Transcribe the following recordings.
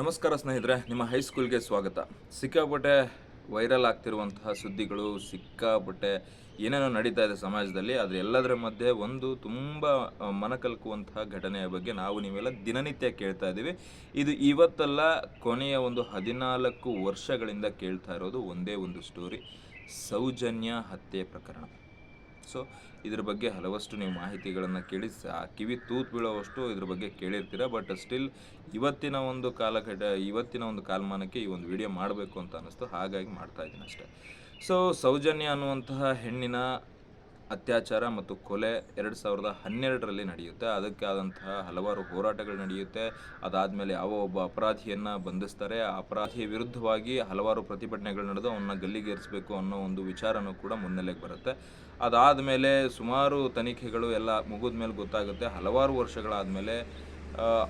ನಮಸ್ಕಾರ ಸ್ನೇಹಿತರೆ, ನಿಮ್ಮ ಹೈಸ್ಕೂಲ್ಗೆ ಸ್ವಾಗತ. ಸಿಕ್ಕಾಪಟ್ಟೆ ವೈರಲ್ ಆಗ್ತಿರುವಂತಹ ಸುದ್ದಿಗಳು, ಸಿಕ್ಕಾಪಟ್ಟೆ ಏನೇನೋ ನಡೀತಾ ಇದೆ ಸಮಾಜದಲ್ಲಿ ಅದು ಎಲ್ಲದರ ಮಧ್ಯೆ ಒಂದು ತುಂಬ ಮನಕಲ್ಕುವಂತಹ ಘಟನೆಯ ಬಗ್ಗೆ ನಾವು ನೀವೆಲ್ಲ ದಿನನಿತ್ಯ ಕೇಳ್ತಾ ಇದ್ದೀವಿ. ಇದು ಇವತ್ತಲ್ಲ, ಕೊನೆಯ ಒಂದು ಹದಿನಾಲ್ಕು ವರ್ಷಗಳಿಂದ ಕೇಳ್ತಾ ಇರೋದು ಒಂದೇ ಒಂದು ಸ್ಟೋರಿ ಸೌಜನ್ಯ ಹತ್ಯೆ ಪ್ರಕರಣ. ಸೊ, ಇದ್ರ ಬಗ್ಗೆ ಹಲವಷ್ಟು ನೀವು ಮಾಹಿತಿಗಳನ್ನು ಕೇಳಿ ಕಿವಿ ತೂತು ಬೀಳೋವಷ್ಟು ಇದ್ರ ಬಗ್ಗೆ ಕೇಳಿರ್ತೀರ. ಬಟ್ ಸ್ಟಿಲ್ ಇವತ್ತಿನ ಒಂದು ಕಾಲಘಟ್ಟ ಇವತ್ತಿನ ಒಂದು ಕಾಲಮಾನಕ್ಕೆ ಈ ಒಂದು ವಿಡಿಯೋ ಮಾಡಬೇಕು ಅಂತ ಅನ್ನಿಸ್ತು. ಹಾಗಾಗಿ ಮಾಡ್ತಾ ಇದ್ದೀನಿ ಅಷ್ಟೇ. ಸೊ, ಸೌಜನ್ಯ ಅನ್ನುವಂತಹ ಹೆಣ್ಣಿನ ಅತ್ಯಾಚಾರ ಮತ್ತು ಕೊಲೆ ಎರಡು ಸಾವಿರದ ಹನ್ನೆರಡರಲ್ಲಿ ನಡೆಯುತ್ತೆ. ಅದಕ್ಕೆ ಆದಂತಹ ಹಲವಾರು ಹೋರಾಟಗಳು ನಡೆಯುತ್ತೆ. ಅದಾದಮೇಲೆ ಯಾವ ಒಬ್ಬ ಅಪರಾಧಿಯನ್ನು ಬಂಧಿಸ್ತಾರೆ, ಆ ಅಪರಾಧಿಯ ವಿರುದ್ಧವಾಗಿ ಹಲವಾರು ಪ್ರತಿಭಟನೆಗಳು ನಡೆದು ಅವನ್ನ ಗಲ್ಲಿಗೇರಿಸಬೇಕು ಅನ್ನೋ ಒಂದು ವಿಚಾರನೂ ಕೂಡ ಮುನ್ನೆಲೆಗೆ ಬರುತ್ತೆ. ಅದಾದಮೇಲೆ ಸುಮಾರು ತನಿಖೆಗಳು ಎಲ್ಲ ಮುಗಿದ ಮೇಲೆ ಗೊತ್ತಾಗುತ್ತೆ. ಹಲವಾರು ವರ್ಷಗಳಾದಮೇಲೆ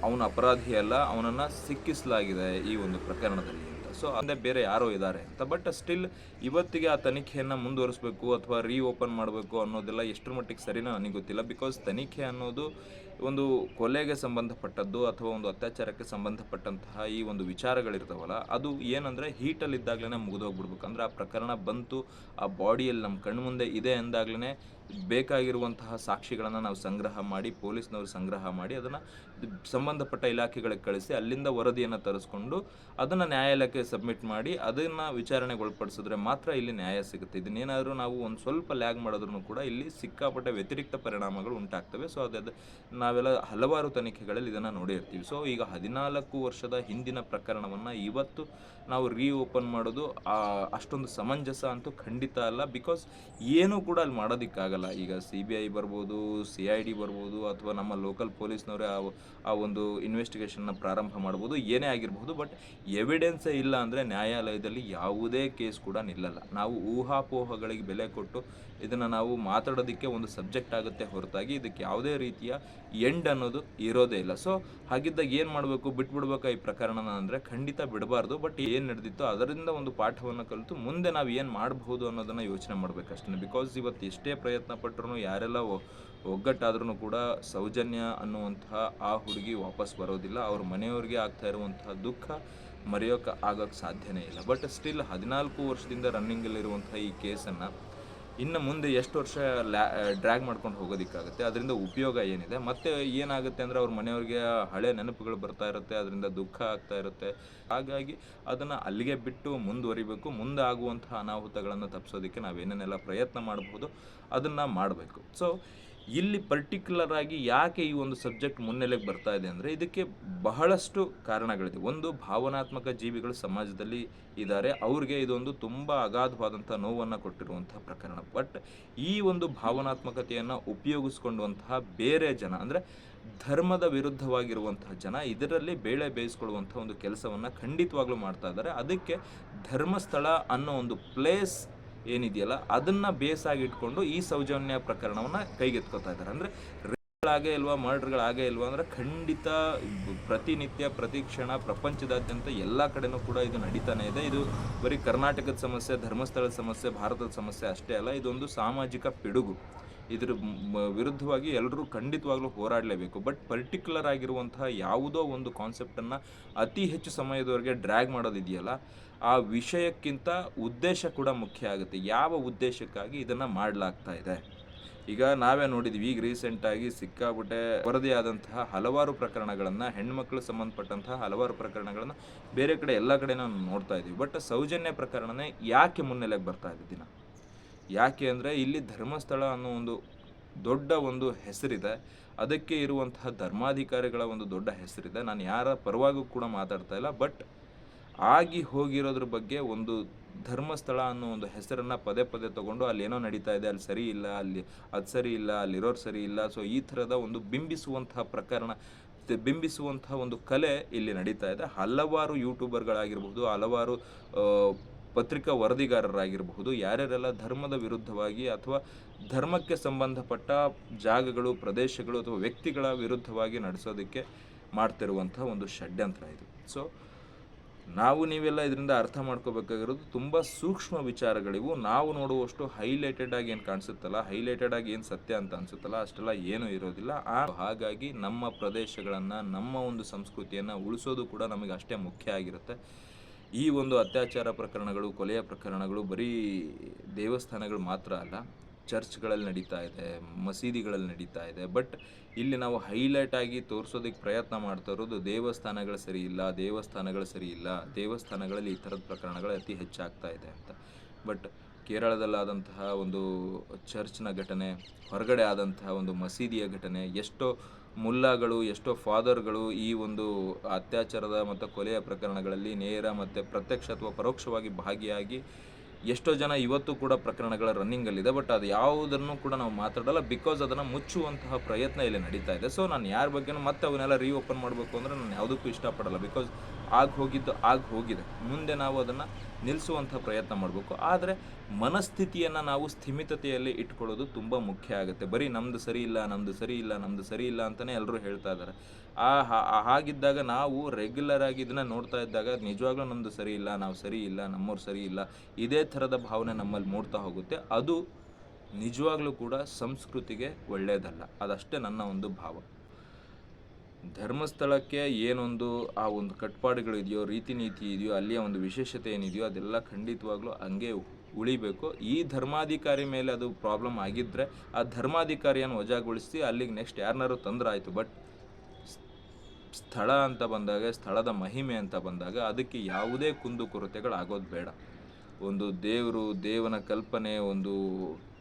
ಅವನ ಅಪರಾಧಿ ಅಲ್ಲ, ಅವನನ್ನು ಸಿಕ್ಕಿಸಲಾಗಿದೆ ಈ ಒಂದು ಪ್ರಕರಣದಲ್ಲಿ. ಸೊ ಅಂದರೆ ಬೇರೆ ಯಾರೋ ಇದ್ದಾರೆ ಅಂತ. ಬಟ್ ಸ್ಟಿಲ್ ಇವತ್ತಿಗೆ ಆ ತನಿಖೆಯನ್ನು ಮುಂದುವರಿಸಬೇಕು ಅಥವಾ ರೀ ಓಪನ್ ಮಾಡಬೇಕು ಅನ್ನೋದೆಲ್ಲ ಎಷ್ಟರ ಮಟ್ಟಿಗೆ ಸರಿನೋ ನನಗೆ ಗೊತ್ತಿಲ್ಲ. ಬಿಕಾಸ್ ತನಿಖೆ ಅನ್ನೋದು ಒಂದು ಕೊಲೆಗೆ ಸಂಬಂಧಪಟ್ಟದ್ದು ಅಥವಾ ಒಂದು ಅತ್ಯಾಚಾರಕ್ಕೆ ಸಂಬಂಧಪಟ್ಟಂತಹ ಈ ಒಂದು ವಿಚಾರಗಳಿರ್ತಾವಲ್ಲ, ಅದು ಏನಂದರೆ ಹೀಟಲ್ಲಿದ್ದಾಗಲೇ ಮುಗಿದೋಗ್ಬಿಡ್ಬೇಕು. ಅಂದರೆ ಆ ಪ್ರಕರಣ ಬಂತು, ಆ ಬಾಡಿಯಲ್ಲಿ ನಮ್ಮ ಕಣ್ಣು ಮುಂದೆ ಇದೆ ಅಂದಾಗಲೇ ಬೇಕಾಗಿರುವಂತಹ ಸಾಕ್ಷಿಗಳನ್ನು ನಾವು ಸಂಗ್ರಹ ಮಾಡಿ, ಪೊಲೀಸ್ನವರು ಸಂಗ್ರಹ ಮಾಡಿ, ಅದನ್ನು ಸಂಬಂಧಪಟ್ಟ ಇಲಾಖೆಗಳಿಗೆ ಕಳಿಸಿ ಅಲ್ಲಿಂದ ವರದಿಯನ್ನು ತರಿಸ್ಕೊಂಡು ಅದನ್ನು ನ್ಯಾಯಾಲಯಕ್ಕೆ ಸಬ್ಮಿಟ್ ಮಾಡಿ ಅದನ್ನು ವಿಚಾರಣೆಗೆ ಒಳಪಡಿಸಿದ್ರೆ ಮಾತ್ರ ಇಲ್ಲಿ ನ್ಯಾಯ ಸಿಗುತ್ತೆ. ಇದನ್ನೇನಾದರೂ ನಾವು ಒಂದು ಸ್ವಲ್ಪ ಲ್ಯಾಗ್ ಮಾಡಿದ್ರೂ ಕೂಡ ಇಲ್ಲಿ ಸಿಕ್ಕಾಪಟ್ಟೆ ವ್ಯತಿರಿಕ್ತ ಪರಿಣಾಮಗಳು ಉಂಟಾಗ್ತವೆ. ಸೊ ಅದೇ ನಾವೆಲ್ಲ ಹಲವಾರು ತನಿಖೆಗಳಲ್ಲಿ ಇದನ್ನು ನೋಡಿರ್ತೀವಿ. ಸೊ ಈಗ ಹದಿನಾಲ್ಕು ವರ್ಷದ ಹಿಂದಿನ ಪ್ರಕರಣವನ್ನು ಇವತ್ತು ನಾವು ರೀ ಓಪನ್ ಮಾಡೋದು ಅಷ್ಟೊಂದು ಸಮಂಜಸ ಅಂತೂ ಖಂಡಿತ ಅಲ್ಲ. ಬಿಕಾಸ್ ಏನೂ ಕೂಡ ಅಲ್ಲಿ ಮಾಡೋದಕ್ಕಾಗಲ್ಲ. ಈಗ ಸಿ ಬಿ ಐ ಬರ್ಬೋದು ಸಿ ಐ ಡಿ ಬರ್ಬೋದು, ಅಥವಾ ನಮ್ಮ ಲೋಕಲ್ ಪೊಲೀಸ್ನವರೇ ಆ ಆ ಒಂದು ಇನ್ವೆಸ್ಟಿಗೇಷನ್ನ ಪ್ರಾರಂಭ ಮಾಡ್ಬೋದು, ಏನೇ ಆಗಿರ್ಬೋದು ಬಟ್ ಎವಿಡೆನ್ಸೇ ಇಲ್ಲ ಅಂದರೆ ನ್ಯಾಯಾಲಯದಲ್ಲಿ ಯಾವುದೇ ಕೇಸ್ ಕೂಡ ನಿಲ್ಲಲ್ಲ. ನಾವು ಊಹಾಪೋಹಗಳಿಗೆ ಬೆಲೆ ಕೊಟ್ಟು ಇದನ್ನು ನಾವು ಮಾತಾಡೋದಕ್ಕೆ ಒಂದು ಸಬ್ಜೆಕ್ಟ್ ಆಗುತ್ತೆ ಹೊರತಾಗಿ. ಇದಕ್ಕೆ ಯಾವುದೇ ರೀತಿಯ ಎಂಡ್ ಅನ್ನೋದು ಇರೋದೇ ಇಲ್ಲ. ಸೊ ಹಾಗಿದ್ದಾಗ ಏನು ಮಾಡಬೇಕು? ಬಿಟ್ಬಿಡ್ಬೇಕಾ ಈ ಪ್ರಕರಣನ ಅಂದರೆ ಖಂಡಿತ ಬಿಡಬಾರ್ದು. ಬಟ್ ಏನು ನಡೆದಿತ್ತು ಅದರಿಂದ ಒಂದು ಪಾಠವನ್ನು ಕಲಿತು ಮುಂದೆ ನಾವು ಏನು ಮಾಡಬಹುದು ಅನ್ನೋದನ್ನು ಯೋಚನೆ ಮಾಡಬೇಕಷ್ಟೇ ಬಿಕಾಸ್ ಇವತ್ತು ಎಷ್ಟೇ ಪ್ರಯತ್ನ ಪಟ್ಟರು ಯಾರೆಲ್ಲ ಒಗ್ಗಟ್ಟಾದ್ರೂ ಕೂಡ ಸೌಜನ್ಯ ಅನ್ನುವಂತಹ ಆ ಹುಡುಗಿ ವಾಪಸ್ ಬರೋದಿಲ್ಲ. ಅವ್ರ ಮನೆಯವ್ರಿಗೆ ಆಗ್ತಾ ಇರುವಂತಹ ದುಃಖ ಮರೆಯೋಕೆ ಆಗೋಕ್ಕೆ ಸಾಧ್ಯನೇ ಇಲ್ಲ. ಬಟ್ ಸ್ಟಿಲ್ ಹದಿನಾಲ್ಕು ವರ್ಷದಿಂದ ರನ್ನಿಂಗಲ್ಲಿರುವಂತಹ ಈ ಕೇಸನ್ನು ಇನ್ನು ಮುಂದೆ ಎಷ್ಟು ವರ್ಷ ಲ್ಯಾ ಡ್ರ್ಯಾಗ್ ಮಾಡ್ಕೊಂಡು ಹೋಗೋದಕ್ಕಾಗುತ್ತೆ. ಅದರಿಂದ ಉಪಯೋಗ ಏನಿದೆ? ಮತ್ತೆ ಏನಾಗುತ್ತೆ ಅಂದರೆ ಅವ್ರ ಮನೆಯವ್ರಿಗೆ ಹಳೆ ನೆನಪುಗಳು ಬರ್ತಾ ಇರುತ್ತೆ, ಅದರಿಂದ ದುಃಖ ಆಗ್ತಾ ಇರುತ್ತೆ. ಹಾಗಾಗಿ ಅದನ್ನು ಅಲ್ಲಿಗೆ ಬಿಟ್ಟು ಮುಂದುವರಿಬೇಕು. ಮುಂದೆ ಆಗುವಂತಹ ಅನಾಹುತಗಳನ್ನು ತಪ್ಪಿಸೋದಕ್ಕೆ ನಾವೇನೇನೆಲ್ಲ ಪ್ರಯತ್ನ ಮಾಡಬಹುದು ಅದನ್ನು ಮಾಡಬೇಕು. ಸೊ ಇಲ್ಲಿ ಪರ್ಟಿಕ್ಯುಲರ್ ಆಗಿ ಯಾಕೆ ಈ ಒಂದು ಸಬ್ಜೆಕ್ಟ್ ಮುನ್ನೆಲೆಗೆ ಬರ್ತಾ ಇದೆ ಅಂದರೆ ಇದಕ್ಕೆ ಬಹಳಷ್ಟು ಕಾರಣಗಳಿದೆ. ಒಂದು, ಭಾವನಾತ್ಮಕ ಜೀವಿಗಳು ಸಮಾಜದಲ್ಲಿ ಇದ್ದಾರೆ. ಅವ್ರಿಗೆ ಇದೊಂದು ತುಂಬ ಅಗಾಧವಾದಂಥ ನೋವನ್ನು ಕೊಟ್ಟಿರುವಂತಹ ಪ್ರಕರಣ. ಬಟ್ ಈ ಒಂದು ಭಾವನಾತ್ಮಕತೆಯನ್ನು ಉಪಯೋಗಿಸ್ಕೊಂಡುವಂತಹ ಬೇರೆ ಜನ ಅಂದರೆ ಧರ್ಮದ ವಿರುದ್ಧವಾಗಿರುವಂತಹ ಜನ ಇದರಲ್ಲಿ ಬೇಳೆ ಬೇಯಿಸ್ಕೊಳ್ಳುವಂಥ ಒಂದು ಕೆಲಸವನ್ನು ಖಂಡಿತವಾಗ್ಲೂ ಮಾಡ್ತಾ ಇದ್ದಾರೆ. ಅದಕ್ಕೆ ಧರ್ಮಸ್ಥಳ ಅನ್ನೋ ಒಂದು ಪ್ಲೇಸ್ ಏನಿದೆಯಲ್ಲ, ಅದನ್ನ ಬೇಸಾಗಿ ಇಟ್ಕೊಂಡು ಈ ಸೌಜನ್ಯ ಪ್ರಕರಣವನ್ನ ಕೈಗೆತ್ಕೋತಾ ಇದ್ದಾರೆ. ಅಂದ್ರೆ ರೇಪ್ಗಳಾಗೇ ಇಲ್ವಾ ಮರ್ಡರ್ಗಳಾಗೇ ಇಲ್ವಾ, ಅಂದ್ರೆ ಖಂಡಿತ ಪ್ರತಿನಿತ್ಯ ಪ್ರತಿ ಕ್ಷಣ ಪ್ರಪಂಚದಾದ್ಯಂತ ಎಲ್ಲ ಕಡೆನೂ ಕೂಡ ಇದು ನಡೀತಾನೆ ಇದೆ. ಇದು ಬರೀ ಕರ್ನಾಟಕದ ಸಮಸ್ಯೆ, ಧರ್ಮಸ್ಥಳದ ಸಮಸ್ಯೆ, ಭಾರತದ ಸಮಸ್ಯೆ ಅಷ್ಟೇ ಅಲ್ಲ, ಇದೊಂದು ಸಾಮಾಜಿಕ ಪಿಡುಗು. ಇದ್ರ ವಿರುದ್ಧವಾಗಿ ಎಲ್ಲರೂ ಖಂಡಿತವಾಗ್ಲೂ ಹೋರಾಡಲೇಬೇಕು. ಬಟ್ ಪರ್ಟಿಕ್ಯುಲರ್ ಆಗಿರುವಂತಹ ಯಾವುದೋ ಒಂದು ಕಾನ್ಸೆಪ್ಟನ್ನು ಅತಿ ಹೆಚ್ಚು ಸಮಯದವರೆಗೆ ಡ್ರ್ಯಾಗ್ ಮಾಡೋದಿದೆಯಲ್ಲ, ಆ ವಿಷಯಕ್ಕಿಂತ ಉದ್ದೇಶ ಕೂಡ ಮುಖ್ಯ ಆಗುತ್ತೆ. ಯಾವ ಉದ್ದೇಶಕ್ಕಾಗಿ ಇದನ್ನು ಮಾಡಲಾಗ್ತಾ ಇದೆ? ಈಗ ನಾವೇ ನೋಡಿದ್ವಿ, ಈಗ ರೀಸೆಂಟಾಗಿ ಸಿಕ್ಕಾಬಿಟ್ಟೆ ವರದಿಯಾದಂತಹ ಹಲವಾರು ಪ್ರಕರಣಗಳನ್ನು, ಹೆಣ್ಮಕ್ಳು ಸಂಬಂಧಪಟ್ಟಂತಹ ಹಲವಾರು ಪ್ರಕರಣಗಳನ್ನು ಬೇರೆ ಕಡೆ, ಎಲ್ಲ ಕಡೆ ನಾವು ನೋಡ್ತಾ ಇದ್ದೀವಿ ಬಟ್ ಸೌಜನ್ಯ ಪ್ರಕರಣನೇ ಯಾಕೆ ಮುನ್ನೆಲೆಗೆ ಬರ್ತಾ ಇದ್ದೀನಿ ದಿನ? ಯಾಕೆ ಅಂದರೆ ಇಲ್ಲಿ ಧರ್ಮಸ್ಥಳ ಅನ್ನೋ ಒಂದು ದೊಡ್ಡ ಒಂದು ಹೆಸರಿದೆ. ಅದಕ್ಕೆ ಇರುವಂತಹ ಧರ್ಮಾಧಿಕಾರಿಗಳ ಒಂದು ದೊಡ್ಡ ಹೆಸರಿದೆ. ನಾನು ಯಾರ ಪರವಾಗೂ ಕೂಡ ಮಾತಾಡ್ತಾ ಇಲ್ಲ. ಬಟ್ ಆಗಿ ಹೋಗಿರೋದ್ರ ಬಗ್ಗೆ ಒಂದು ಧರ್ಮಸ್ಥಳ ಅನ್ನೋ ಒಂದು ಹೆಸರನ್ನು ಪದೇ ಪದೇ ತಗೊಂಡು ಅಲ್ಲಿ ಏನೋ ನಡೀತಾ ಇದೆ. ಅಲ್ಲಿ ಸರಿ ಇಲ್ಲ, ಅಲ್ಲಿ ಅದು ಸರಿ ಇಲ್ಲ ಅಲ್ಲಿರೋರು ಸರಿ ಇಲ್ಲ. ಸೊ ಈ ಥರದ ಒಂದು ಬಿಂಬಿಸುವಂತಹ ಪ್ರಕರಣ, ಬಿಂಬಿಸುವಂತಹ ಒಂದು ಕಲೆ ಇಲ್ಲಿ ನಡೀತಾ ಇದೆ. ಹಲವಾರು ಯೂಟ್ಯೂಬರ್ಗಳಾಗಿರ್ಬೋದು ಹಲವಾರು ಪತ್ರಿಕಾ ವರದಿಗಾರರಾಗಿರಬಹುದು. ಯಾರ್ಯಾರೆಲ್ಲ ಧರ್ಮದ ವಿರುದ್ಧವಾಗಿ ಅಥವಾ ಧರ್ಮಕ್ಕೆ ಸಂಬಂಧಪಟ್ಟ ಜಾಗಗಳು, ಪ್ರದೇಶಗಳು ಅಥವಾ ವ್ಯಕ್ತಿಗಳ ವಿರುದ್ಧವಾಗಿ ನಡೆಸೋದಕ್ಕೆ ಮಾಡ್ತಿರುವಂತಹ ಒಂದು ಷಡ್ಯಂತ್ರ ಇದು. ಸೊ ನಾವು ನೀವೆಲ್ಲ ಇದರಿಂದ ಅರ್ಥ ಮಾಡ್ಕೋಬೇಕಾಗಿರೋದು ತುಂಬ ಸೂಕ್ಷ್ಮ ವಿಚಾರಗಳಿವು. ನಾವು ನೋಡುವಷ್ಟು ಹೈಲೈಟೆಡ್ ಆಗಿ ಏನು ಕಾಣಿಸುತ್ತಲ್ಲ, ಹೈಲೈಟೆಡ್ ಆಗಿ ಏನು ಸತ್ಯ ಅಂತ ಅನಿಸುತ್ತಲ್ಲ, ಅಷ್ಟೆಲ್ಲ ಏನೂ ಇರೋದಿಲ್ಲ. ಆ ಹಾಗಾಗಿ ನಮ್ಮ ಪ್ರದೇಶಗಳನ್ನು, ನಮ್ಮ ಒಂದು ಸಂಸ್ಕೃತಿಯನ್ನು ಉಳಿಸೋದು ಕೂಡ ನಮಗೆ ಅಷ್ಟೇ ಮುಖ್ಯ ಆಗಿರುತ್ತೆ. ಈ ಒಂದು ಅತ್ಯಾಚಾರ ಪ್ರಕರಣಗಳು, ಕೊಲೆಯ ಪ್ರಕರಣಗಳು ಬರೀ ದೇವಸ್ಥಾನಗಳು ಮಾತ್ರ ಅಲ್ಲ, ಚರ್ಚ್ಗಳಲ್ಲಿ ನಡೀತಾ ಇದೆ, ಮಸೀದಿಗಳಲ್ಲಿ ನಡೀತಾ ಇದೆ. ಬಟ್ ಇಲ್ಲಿ ನಾವು ಹೈಲೈಟ್ ಆಗಿ ತೋರಿಸೋದಕ್ಕೆ ಪ್ರಯತ್ನ ಮಾಡ್ತಾ ಇರೋದು ದೇವಸ್ಥಾನಗಳು ಸರಿ ಇಲ್ಲ, ದೇವಸ್ಥಾನಗಳು ಸರಿ ಇಲ್ಲ, ದೇವಸ್ಥಾನಗಳಲ್ಲಿ ಈ ಥರದ ಪ್ರಕರಣಗಳು ಅತಿ ಹೆಚ್ಚಾಗ್ತಾ ಇದೆ ಅಂತ. ಬಟ್ ಕೇರಳದಲ್ಲಾದಂತಹ ಒಂದು ಚರ್ಚ್ನ ಘಟನೆ, ಹೊರಗಡೆ ಆದಂತಹ ಒಂದು ಮಸೀದಿಯ ಘಟನೆ, ಎಷ್ಟೋ ಮುಲ್ಲಾಗಳು, ಎಷ್ಟೋ ಫಾದರ್ಗಳು ಈ ಒಂದು ಅತ್ಯಾಚಾರದ ಮತ್ತು ಕೊಲೆಯ ಪ್ರಕರಣಗಳಲ್ಲಿ ನೇರ ಮತ್ತು ಪ್ರತ್ಯಕ್ಷ ಅಥವಾ ಪರೋಕ್ಷವಾಗಿ ಭಾಗಿಯಾಗಿ ಎಷ್ಟೋ ಜನ ಇವತ್ತು ಕೂಡ ಪ್ರಕರಣಗಳ ರನ್ನಿಂಗಲ್ಲಿದೆ. ಬಟ್ ಅದು ಯಾವುದನ್ನು ಕೂಡ ನಾವು ಮಾತಾಡಲ್ಲ. ಬಿಕಾಸ್ ಅದನ್ನು ಮುಚ್ಚುವಂತಹ ಪ್ರಯತ್ನ ಇಲ್ಲಿ ನಡೀತಾ ಇದೆ. ಸೊ, ನಾನು ಯಾರ ಬಗ್ಗೆನೂ ಮತ್ತೆ ಅವನ್ನೆಲ್ಲ ರೀಓಪನ್ ಮಾಡಬೇಕು ಅಂದರೆ ನಾನು ಯಾವುದಕ್ಕೂ ಇಷ್ಟಪಡಲ್ಲ. ಬಿಕಾಸ್ ಆಗ ಹೋಗಿದ್ದು, ಆಗಿ ಹೋಗಿದೆ. ಮುಂದೆ ನಾವು ಅದನ್ನು ನಿಲ್ಲಿಸುವಂಥ ಪ್ರಯತ್ನ ಮಾಡಬೇಕು. ಆದರೆ ಮನಸ್ಥಿತಿಯನ್ನು ನಾವು ಸ್ಥಿಮಿತತೆಯಲ್ಲಿ ಇಟ್ಕೊಳ್ಳೋದು ತುಂಬ ಮುಖ್ಯ ಆಗುತ್ತೆ. ಬರೀ ನಮ್ಮದು ಸರಿ ಇಲ್ಲ ನಮ್ಮದು ಸರಿ ಇಲ್ಲ ನಮ್ಮದು ಸರಿ ಇಲ್ಲ ಅಂತಲೇ ಎಲ್ಲರೂ ಹೇಳ್ತಾ ಇದ್ದಾರೆ. ಆ ಹಾಗಿದ್ದಾಗ ನಾವು ರೆಗ್ಯುಲರ್ ಆಗಿ ಇದನ್ನು ನೋಡ್ತಾ ಇದ್ದಾಗ ನಿಜವಾಗ್ಲೂ ನಮ್ಮದು ಸರಿ ಇಲ್ಲ, ನಾವು ಸರಿ ಇಲ್ಲ, ನಮ್ಮವ್ರು ಸರಿ ಇಲ್ಲ, ಇದೇ ಥರದ ಭಾವನೆ ನಮ್ಮಲ್ಲಿ ಮೂಡ್ತಾ ಹೋಗುತ್ತೆ. ಅದು ನಿಜವಾಗ್ಲೂ ಕೂಡ ಸಂಸ್ಕೃತಿಗೆ ಒಳ್ಳೆಯದಲ್ಲ ಅದಷ್ಟೇ ನನ್ನ ಒಂದು ಭಾವ. ಧರ್ಮಸ್ಥಳಕ್ಕೆ ಏನೊಂದು ಆ ಒಂದು ಕಟ್ಪಾಡುಗಳು ಇದೆಯೋ, ರೀತಿ ನೀತಿ ಇದೆಯೋ, ಅಲ್ಲಿಯ ಒಂದು ವಿಶೇಷತೆ ಏನಿದೆಯೋ, ಅದೆಲ್ಲ ಖಂಡಿತವಾಗ್ಲೂ ಹಂಗೆ ಉಳಿಬೇಕು. ಈ ಧರ್ಮಾಧಿಕಾರಿ ಮೇಲೆ ಅದು ಪ್ರಾಬ್ಲಮ್ ಆಗಿದ್ದರೆ ಆ ಧರ್ಮಾಧಿಕಾರಿಯನ್ನು ವಜಾಗೊಳಿಸಿ ಅಲ್ಲಿಗೆ ನೆಕ್ಸ್ಟ್ ಯಾರನ್ನಾರು ತೊಂದರೆ ಆಯಿತು ಬಟ್ ಸ್ಥಳ ಅಂತ ಬಂದಾಗ, ಸ್ಥಳದ ಮಹಿಮೆ ಅಂತ ಬಂದಾಗ ಅದಕ್ಕೆ ಯಾವುದೇ ಕುಂದು ಕೊರತೆಗಳು ಆಗೋದು ಬೇಡ. ಒಂದು ದೇವರು, ದೇವನ ಕಲ್ಪನೆ, ಒಂದು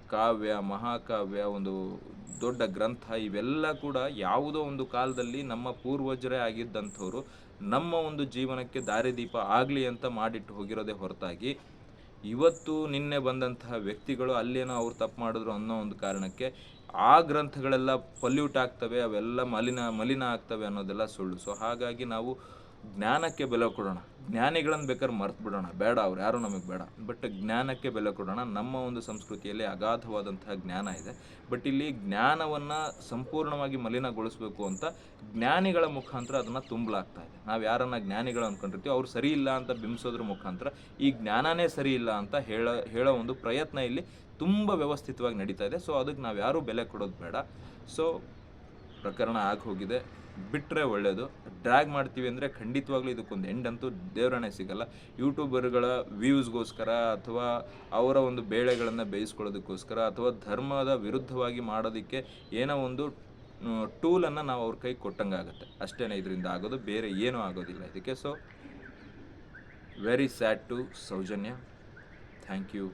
ಕಾವ್ಯ, ಮಹಾಕಾವ್ಯ, ಒಂದು ದೊಡ್ಡ ಗ್ರಂಥ, ಇವೆಲ್ಲ ಕೂಡ ಯಾವುದೋ ಒಂದು ಕಾಲದಲ್ಲಿ ನಮ್ಮ ಪೂರ್ವಜರೇ ಆಗಿದ್ದಂಥವ್ರು ನಮ್ಮ ಒಂದು ಜೀವನಕ್ಕೆ ದಾರಿದೀಪ ಆಗಲಿ ಅಂತ ಮಾಡಿಟ್ಟು ಹೋಗಿರೋದೇ ಹೊರತಾಗಿ ಇವತ್ತು ನಿನ್ನೆ ಬಂದಂತಹ ವ್ಯಕ್ತಿಗಳು ಅಲ್ಲೇನೋ ಅವ್ರು ತಪ್ಪು ಮಾಡಿದ್ರು ಅನ್ನೋ ಒಂದು ಕಾರಣಕ್ಕೆ ಆ ಗ್ರಂಥಗಳೆಲ್ಲ ಪಲ್ಯೂಟ್ ಆಗ್ತವೆ, ಅವೆಲ್ಲ ಮಲಿನ ಮಲಿನ ಆಗ್ತವೆ ಅನ್ನೋದೆಲ್ಲ ಸುಳ್ಳು. ಸೊ ಹಾಗಾಗಿ ನಾವು ಜ್ಞಾನಕ್ಕೆ ಬೆಲೆ ಕೊಡೋಣ. ಜ್ಞಾನಿಗಳನ್ನು ಬೇಕಾದ್ರೆ ಮರ್ತು ಬಿಡೋಣ. ಬೇಡ ಅವ್ರು, ಯಾರು ನಮಗೆ ಬೇಡ. ಬಟ್ ಜ್ಞಾನಕ್ಕೆ ಬೆಲೆ ಕೊಡೋಣ. ನಮ್ಮ ಒಂದು ಸಂಸ್ಕೃತಿಯಲ್ಲಿ ಅಗಾಧವಾದಂತಹ ಜ್ಞಾನ ಇದೆ. ಬಟ್ ಇಲ್ಲಿ ಜ್ಞಾನವನ್ನು ಸಂಪೂರ್ಣವಾಗಿ ಮಲಿನಗೊಳಿಸಬೇಕು ಅಂತ ಜ್ಞಾನಿಗಳ ಮುಖಾಂತರ ಅದನ್ನು ತುಂಬಲಾಗ್ತಾ ಇದೆ. ನಾವು ಯಾರನ್ನ ಜ್ಞಾನಿಗಳು ಅಂದ್ಕೊಂಡಿರ್ತೀವಿ ಅವ್ರು ಸರಿ ಇಲ್ಲ ಅಂತ ಬಿಂಬಿಸೋದ್ರ ಮುಖಾಂತರ ಈ ಜ್ಞಾನನೇ ಸರಿ ಇಲ್ಲ ಅಂತ ಹೇಳೋ ಹೇಳೋ ಒಂದು ಪ್ರಯತ್ನ ಇಲ್ಲಿ ತುಂಬ ವ್ಯವಸ್ಥಿತವಾಗಿ ನಡೀತಾ ಇದೆ. ಸೊ ಅದಕ್ಕೆ ನಾವು ಯಾರೂ ಬೆಲೆ ಕೊಡೋದು ಬೇಡ. ಸೊ ಪ್ರಕರಣ ಆಗಿ ಹೋಗಿದೆ. ಬಿಟ್ಟರೆ ಒಳ್ಳೆಯದು ಡ್ರ್ಯಾಗ್ ಮಾಡ್ತೀವಿ ಅಂದರೆ ಖಂಡಿತವಾಗ್ಲೂ ಇದಕ್ಕೊಂದು ಎಂಡ್ ಅಂತೂ ದೇವರಣೆ ಸಿಗಲ್ಲ. ಯೂಟ್ಯೂಬರ್ಗಳ ವ್ಯೂಸ್ಗೋಸ್ಕರ ಅಥವಾ ಅವರ ಒಂದು ಬೇಳೆಗಳನ್ನು ಬೇಯಿಸ್ಕೊಳ್ಳೋದಕ್ಕೋಸ್ಕರ ಅಥವಾ ಧರ್ಮದ ವಿರುದ್ಧವಾಗಿ ಮಾಡೋದಕ್ಕೆ ಏನೋ ಒಂದು ಟೂಲನ್ನು ನಾವು ಅವ್ರ ಕೈ ಕೊಟ್ಟಂಗಾಗುತ್ತೆ ಅಷ್ಟೇ ಇದರಿಂದ ಆಗೋದು, ಬೇರೆ ಏನೂ ಆಗೋದಿಲ್ಲ ಇದಕ್ಕೆ. So very sad to Soujanya. Thank you